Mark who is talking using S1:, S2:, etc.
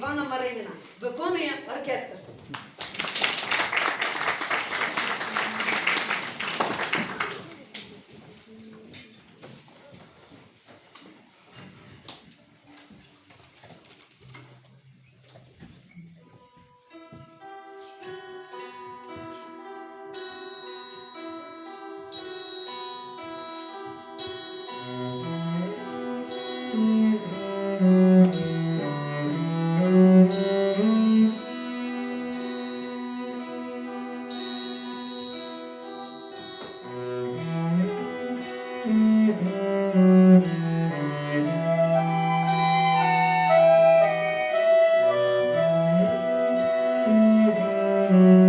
S1: Івана Маринина. Виконує оркестр. Música